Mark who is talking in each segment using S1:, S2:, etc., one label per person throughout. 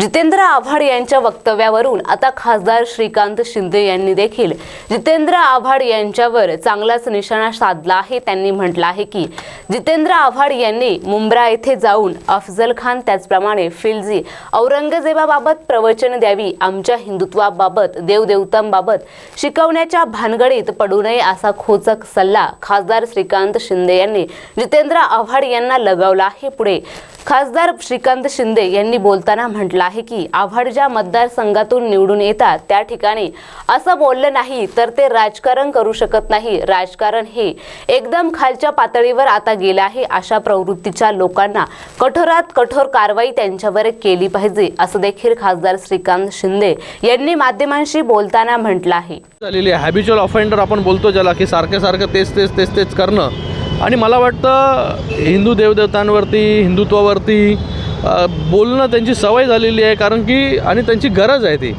S1: जितेंद्र आव्हाड यांच्या वक्तव्यावरून आता खासदार श्रीकांत शिंदे यांनी देखील जितेंद्र आव्हाड यांच्यावर चांगलाच निशाणा साधला आहे. त्यांनी म्हटलं आहे की जितेंद्र आव्हाड यांनी मुंब्रा येथे जाऊन अफजल खान त्याचप्रमाणे फिल्जी औरंगजेबाबाबत प्रवचन द्यावी आमच्या हिंदुत्वाबाबत देवदेवतांबाबत शिकवण्याच्या भानगडीत पडू नये असा खोचक सल्ला खासदार श्रीकांत शिंदे यांनी जितेंद्र आव्हाड यांना लगावला आहे. पुढे खासदार श्रीकांत शिंदे यांनी बोलताना म्हटलं आहे की आव्हाड ज्या मतदारसंघातून निवडून येतात त्या ठिकाणी असं बोललं नाही तर ते राजकारण करू शकत नाही. राजकारण हे एकदम खालच्या पातळीवर आता गेलं आहे अशा प्रवृत्तीच्या लोकांना कठोरात कठोर कारवाई त्यांच्यावर केली पाहिजे असं देखील खासदार श्रीकांत शिंदे यांनी माध्यमांशी बोलताना म्हटलं आहे.
S2: झालेली हॅबिच्युअल ऑफेंडर आपण बोलतो ज्याला की सारखे सारखं तेच तेच तेच तेच करणं. आणि मला वाटतं हिंदू देवदेवतांवरती हिंदुत्वावरती बोलणं त्यांची सवय झालेली आहे कारण की आणि त्यांची गरज आहे ती.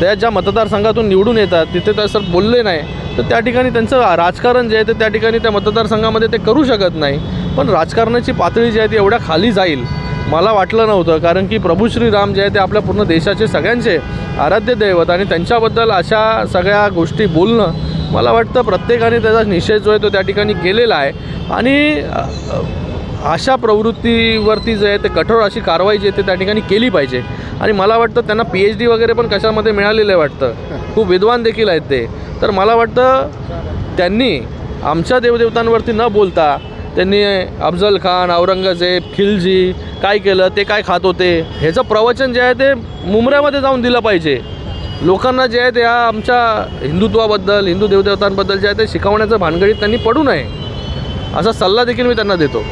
S2: त्या ज्या मतदारसंघातून निवडून येतात तिथे तसं बोलले नाही. तर त्या ठिकाणी त्यांचं राजकारण जे आहे ते त्या ठिकाणी त्या मतदारसंघामध्ये ते करू शकत नाही. पण राजकारणाची पातळी जी आहे ती एवढ्या खाली जाईल. मला वाटलं नव्हतं कारण की प्रभू श्रीराम जे आहे ते आपल्या पूर्ण देशाचे सगळ्यांचे आराध्य दैवत आणि त्यांच्याबद्दल अशा सगळ्या गोष्टी बोलणं मला वाटतं प्रत्येकाने त्याचा निषेध जो आहे तो त्या ठिकाणी केलेला आहे. आणि अशा प्रवृत्तीवरती जे आहे ते कठोर अशी कारवाई जी आहे ते त्या ठिकाणी केली पाहिजे. आणि मला वाटतं त्यांना पी एच डी वगैरे पण कशामध्ये मिळालेलं आहे वाटतं. खूप विद्वान देखील आहेत ते. तर मला वाटतं त्यांनी आमच्या देवदेवतांवरती न बोलता त्यांनी अफजल खान औरंगजेब खिलजी काय केलं ते काय खात होते ह्याचं प्रवचन जे आहे ते मुंबऱ्यामध्ये जाऊन दिलं पाहिजे. लोकांना जे आहे ते ह्या आमच्या हिंदुत्वाबद्दल हिंदू देवदेवतांबद्दल जे आहे ते शिकवण्याचं भानगडीत त्यांनी पडू नये. असा सल्ला देखील मी त्यांना देतो.